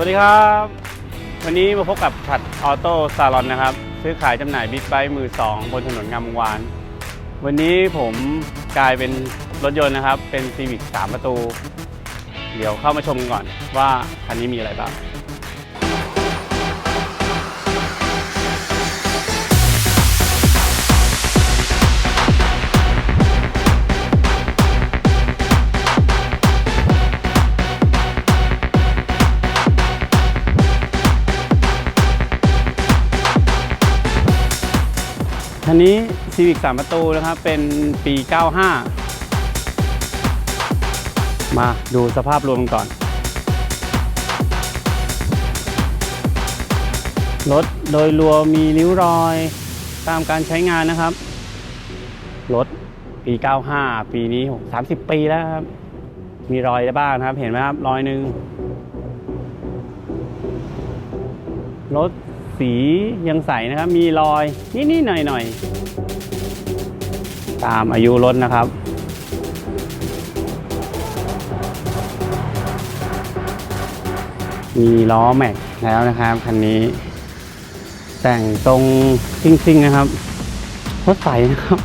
สวัสดีครับ วันนี้มาพบกับผัดออโต้ซาลอนนะครับ ซื้อขายจำหน่ายบิ๊กไบค์มือสองบนถนนงามวงวาน วันนี้ผมกลายเป็นรถยนต์นะครับ เป็น Civic 3ประตู เดี๋ยวเข้ามาชมก่อนว่าคันนี้มีอะไรบ้าง คันนี้ Civic 3 ประตูนะครับ เป็นปี 95 มาดูสภาพรวมก่อน รถโดยรวมมีริ้วรอยตามการใช้งานนะครับ รถปี 95 ปีนี้ 30 ปีแล้วครับ มีรอยบ้างนะครับ เห็นไหมครับ รอยหนึ่งรถ สียังใสนะครับ มีรอยนิดๆหน่อยๆ ตามอายุรถนะครับ มีล้อแม็กแล้วนะครับคันนี้ แต่งตรงซิ่งๆนะครับรถใสนะครับ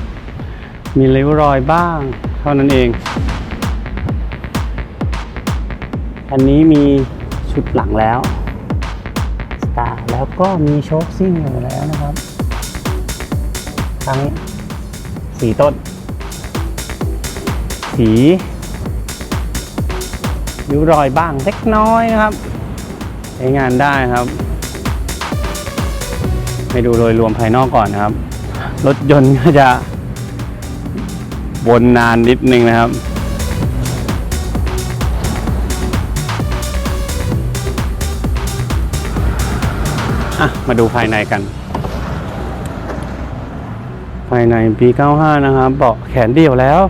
มีริ้วรอยบ้าง เท่านั้นเองคันนี้มีชุดหลังแล้ว ตาร์แล้วก็มีโชคซิ่งอยู่แล้วนะครับ ทั้งสีต้น สีริ้วรอยบ้างเล็กน้อยนะครับใช้งานได้ครับไปดูโดยรวมภายนอกก่อนนะครับ รถยนต์ก็จะวนนานนิดนึงนะครับ อะ มาดูภายในกัน ภายในปี 95 นะครับ เบาะแขนเดี่ยวแล้ว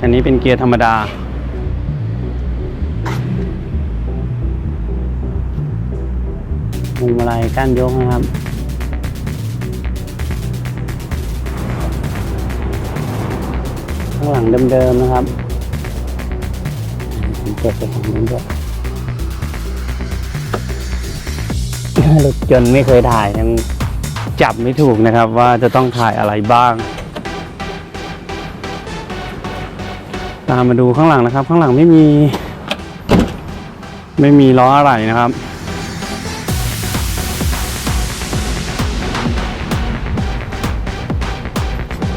อันนี้เป็นเกียร์ธรรมดา มุมอะไรก้านยกนะครับข้างหลังเดิมๆนะครับเก็บไปของนู้นด้วย รถยนต์ไม่เคยถ่ายยังจับไม่ถูกนะครับว่าจะต้องถ่ายอะไรบ้าง ตามมาดูข้างหลังนะครับ ข้างหลังไม่มี ไม่มีล้ออะไรนะครับ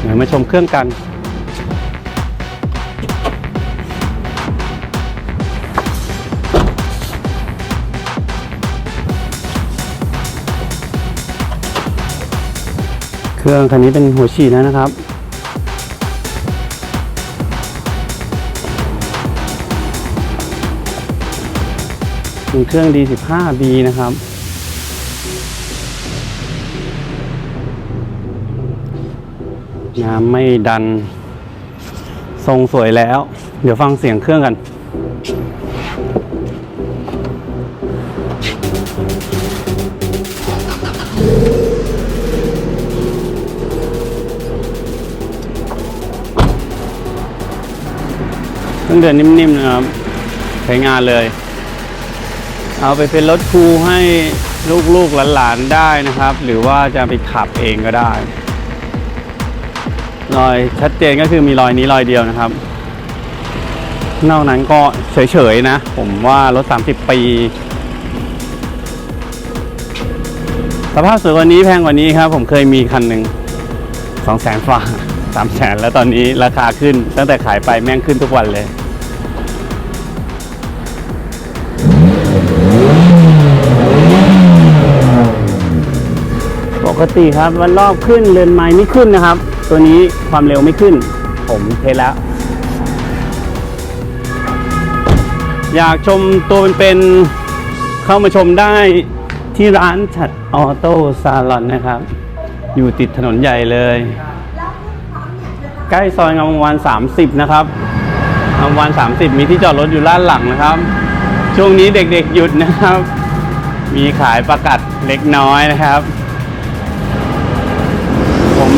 เดี๋ยวมาชมเครื่องกัน เครื่องคันนี้เป็นหัวฉีดแล้วนะครับ เป็นเครื่อง D15B นะครับ น้ำไม่ดัน ทรงสวยแล้ว เดี๋ยวฟังเสียงเครื่องกัน เครื่องเดินนิ่มๆนะครับใช้งานเลย เอาไปเป็นรถครูให้ลูกๆหลานๆได้นะครับ หรือว่าจะไปขับเองก็ได้ รอยชัดเจนก็คือมีรอยนี้รอยเดียวนะครับ นอกนั้นก็เฉยๆนะ ผมว่ารถ 30 ปีสภาพสวยกว่านี้แพงกว่านี้ครับ ผมเคยมีคันหนึ่งสองแสนฝ่าสามแสนแล้วตอนนี้ราคาขึ้น ตั้งแต่ขายไปแม่งขึ้นทุกวันเลย กติครับวันรอบขึ้นเรือนไม้ไม่ขึ้นนะครับ ตัวนี้ความเร็วไม่ขึ้น ผมเทแล้ว อยากชมตัวเป็นๆเข้ามาชมได้ที่ร้านฉัดออโต้ซาลอนนะครับ อยู่ติดถนนใหญ่เลย ใกล้ซอยงามวงวาน30 นะครับงามวงวาน30 มีที่จอดรถอยู่ด้านหลังนะครับ ช่วงนี้เด็กๆหยุดนะครับ มีขายประกัดเล็กน้อยนะครับ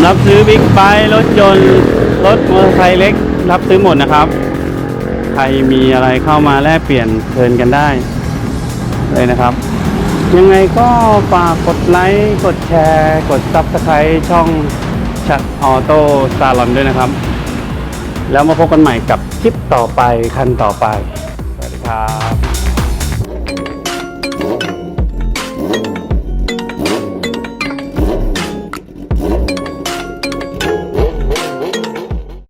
รับซื้อบิ๊กไบค์รถยนต์รถมอเตอร์ไซค์เล็ก รับซื้อหมดนะครับ ใครมีอะไรเข้ามาแลกเปลี่ยนเชิญกันได้ เลยนะครับ ยังไงก็ฝากกดไลค์ กดแชร์ กด Subscribe ช่องชัดออโต้ซาลอนด้วยนะครับ แล้วมาพบกันใหม่กับคลิปต่อไปคันต่อไป สวัสดีครับ